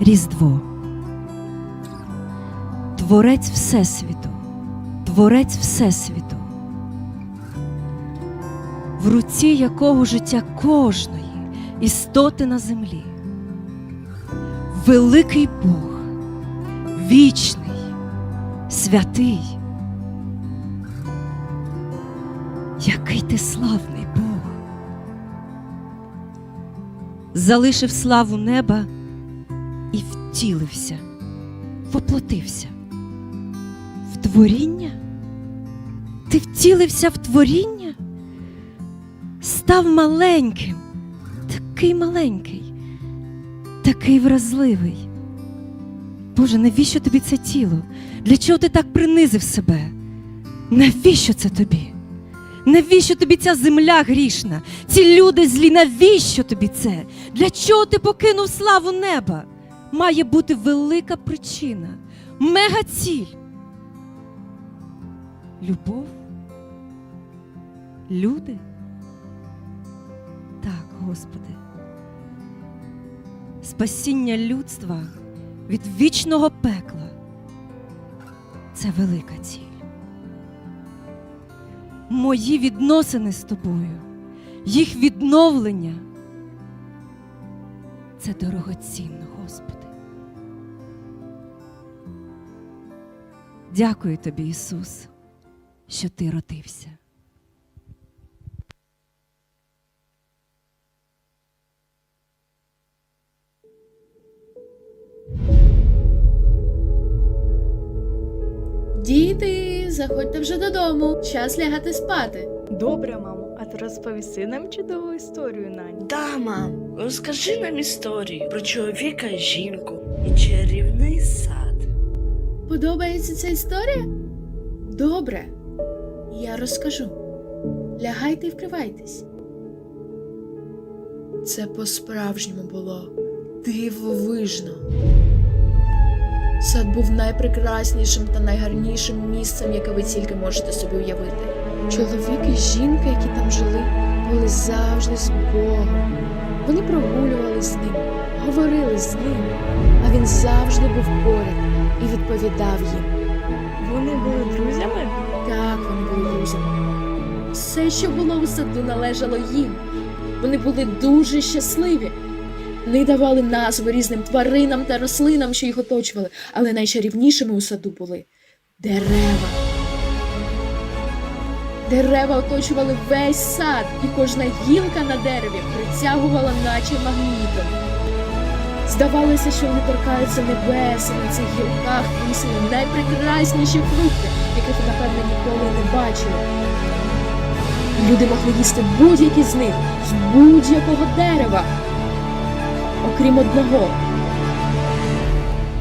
Різдво. Творець Всесвіту, Творець Всесвіту, в руці якого життя кожної істоти на землі. Великий Бог, вічний, святий. Який ти славний Бог. Залишив славу неба і втілився, воплотився. В творіння? Ти втілився в творіння? Став маленьким, такий маленький, такий вразливий. Боже, навіщо тобі це тіло? Для чого ти так принизив себе? Навіщо це тобі? Навіщо тобі ця земля грішна? Ці люди злі, навіщо тобі це? Для чого ти покинув славу неба? Має бути велика причина, мегаціль. Любов? Люди? Так, Господи. Спасіння людства від вічного пекла це велика ціль мої відносини з тобою, їх відновлення. Це дорогоцінно, Господи. Дякую тобі, Ісус, що ти родився. Діти, заходьте вже додому. Час лягати спати. Добре, мамо, а ти розповіси нам чудову історію, Нань. Да, мам, розкажи нам історію про чоловіка і жінку і сад. Подобається ця історія? Добре. Я розкажу. Лягайте і вкривайтесь. Це по-справжньому було дивовижно. Сад був найпрекраснішим та найгарнішим місцем, яке ви тільки можете собі уявити. Чоловік і жінка, які там жили, були завжди з Богом. Вони прогулювали з ним, говорили з ним, завжди був поряд і відповідав їм. Вони були друзями? Так, вони були друзями. Все, що було у саду, належало їм. Вони були дуже щасливі. Вони давали назви різним тваринам та рослинам, що їх оточували, але найчарівнішими у саду були дерева. Дерева оточували весь сад, і кожна гілка на дереві притягувала, наче магнітом. Здавалося, що вони торкаються небес, на цих гілках висіли найпрекрасніші фрукти, яких, напевно, ніколи не бачили. Люди могли їсти будь-які з них з будь-якого дерева, окрім одного,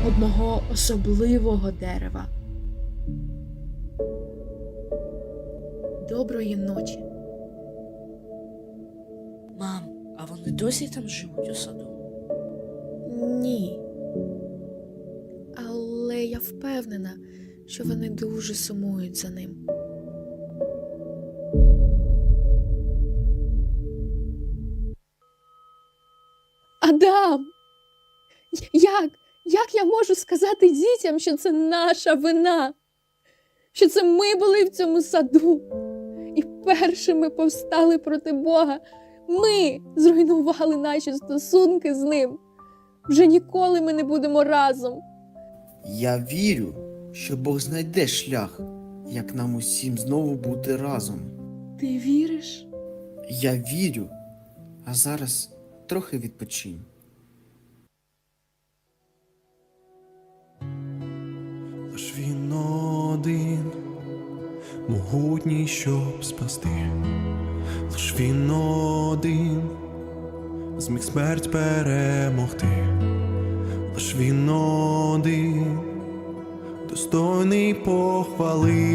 одного особливого дерева. Доброї ночі. Мам, а вони досі там живуть у саду? Ні. Але я впевнена, що вони дуже сумують за ним. Адам! Як? Як я можу сказати дітям, що це наша вина? Що це ми були в цьому саду і першими повстали проти Бога. Ми зруйнували наші стосунки з ним. Вже ніколи ми не будемо разом. Я вірю, що Бог знайде шлях, як нам усім знову бути разом. Ти віриш? Я вірю, а зараз трохи відпочинь. Лиш він один, могутній, щоб спасти, лиш він один, зміг смерть перемогти, лиш він один, достойний похвали.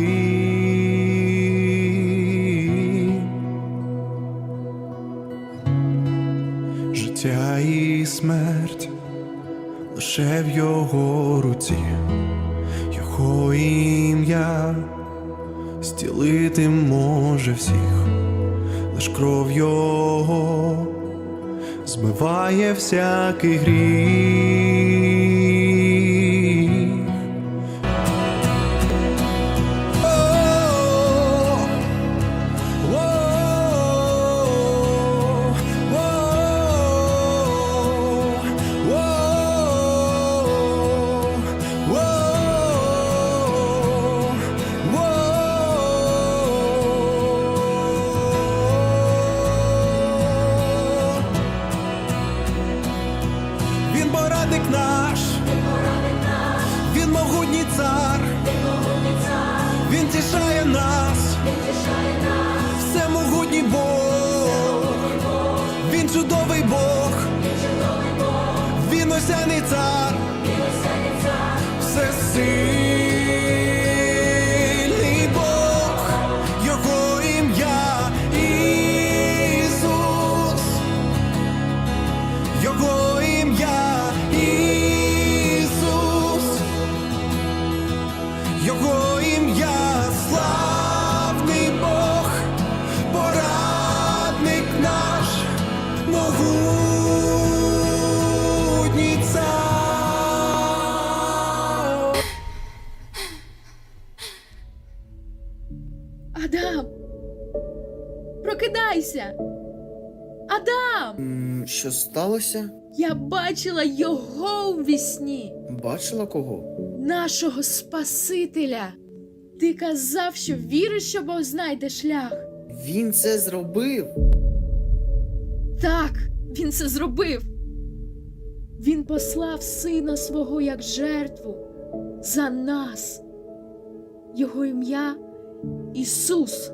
Життя і смерть лише в його руці. Його ім'я стілити може всіх, лиш кров його змиває всякий гріх. Він тішає нас, всемогутній Бог, він чудовий Бог, він осяний цар, все всесильний Прокидайся! Адам! М, що сталося? Я бачила його у вісні, Бачила кого? нашого Спасителя. Ти казав, що віриш, що Бог знайде шлях. Він це зробив. Так, він це зробив. Він послав сина свого як жертву за нас. Його ім'я Ісус.